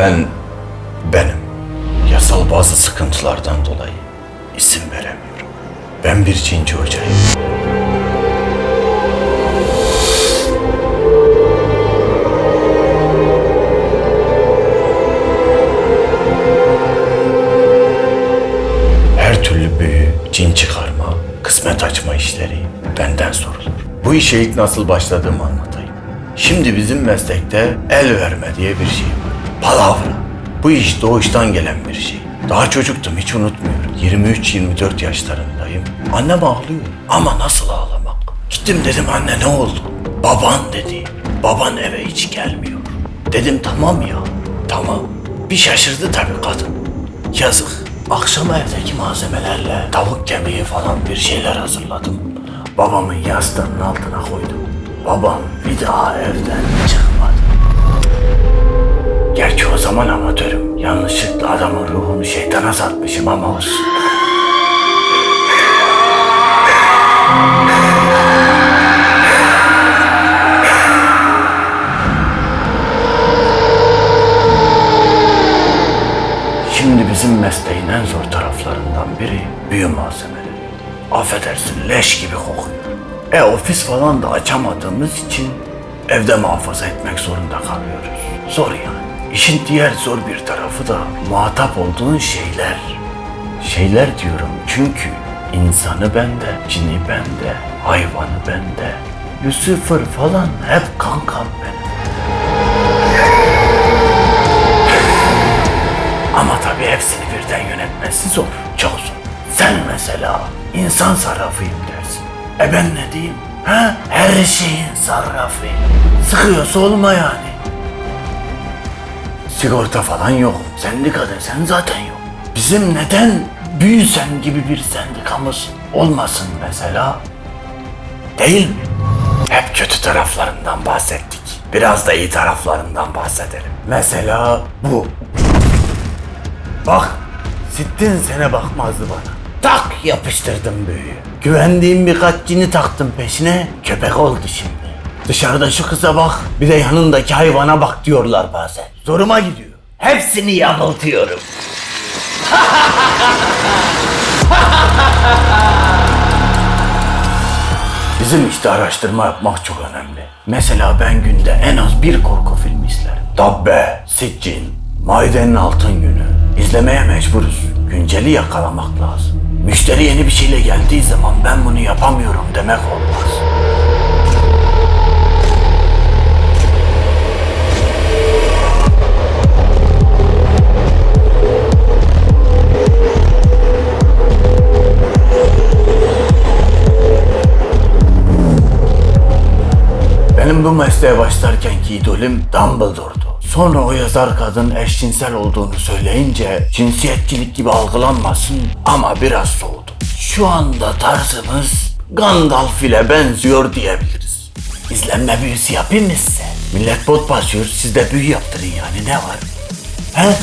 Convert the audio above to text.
Ben benim. Yasal bazı sıkıntılardan dolayı isim veremiyorum. Ben bir cinci hocayım. Her türlü büyü, cin çıkarma, kısmet açma işleri benden sorulur. Bu işe ilk nasıl başladığımı anlatayım. Şimdi bizim meslekte el verme diye bir şey var. Palavra. Bu iş doğuştan gelen bir şey. Daha çocuktum hiç unutmuyorum. 23-24 yaşlarındayım. Annem ağlıyor. Ama nasıl ağlamak? Gittim dedim anne ne oldu? Baban dedi. Baban eve hiç gelmiyor. Dedim tamam ya. Tamam. Bir şaşırdı tabii kadın. Yazık. Akşam evdeki malzemelerle tavuk kemiği falan bir şeyler hazırladım. Babamın yastığının altına koydum. Babam bir daha evden çıkmadı. Gerçi o zaman amatörüm. Yanlışlıkla adamın ruhunu şeytana satmışım ama olsun. Şimdi bizim mesleğin en zor taraflarından biri büyü malzemeleri. Affedersin leş gibi kokuyor. E ofis falan da açamadığımız için evde muhafaza etmek zorunda kalıyoruz. Zor yani. İşin diğer zor bir tarafı da muhatap olduğun şeyler. Şeyler diyorum çünkü insanı bende, cini bende, hayvanı bende. Lucifer falan hep kankam benim. Ama tabii hepsini birden yönetmesi zor, çok zor. Sen mesela insan sarrafıyım dersin. E ben ne diyeyim? Ha? Her şeyin sarrafı. Sıkıyorsa olma yani. Sigorta falan yok. Sendika desen zaten yok. Bizim neden büyüsen gibi bir sendikamız olmasın mesela? Değil mi? Hep kötü taraflarından bahsettik. Biraz da iyi taraflarından bahsedelim. Mesela bu. Bak, sittin sene bakmazdı bana. Tak yapıştırdım büyüyü. Güvendiğim birkaç cini taktım peşine, köpek oldu şimdi. Dışarıda şu kıza bak, bir de yanındaki hayvana bak diyorlar bazen. Zoruma gidiyor. Hepsini yamultuyorum. Bizim işte araştırma yapmak çok önemli. Mesela ben günde en az bir korku filmi izlerim. Dabbe, Siccin, Maidenin Altın Günü. İzlemeye mecburuz. Günceli yakalamak lazım. Müşteri yeni bir şeyle geldiği zaman ben bunu yapamıyorum demek olmaz. Benim bu mesleğe başlarkenki idolüm Dumbledore'du. Sonra o yazar kadın eşcinsel olduğunu söyleyince cinsiyetçilik gibi algılanmasın ama biraz soğudu. Şu anda tarzımız Gandalf ile benziyor diyebiliriz. İzlenme büyüsü yapayım mı size? Millet bot basıyor, siz de büyü yaptırın yani ne var? He?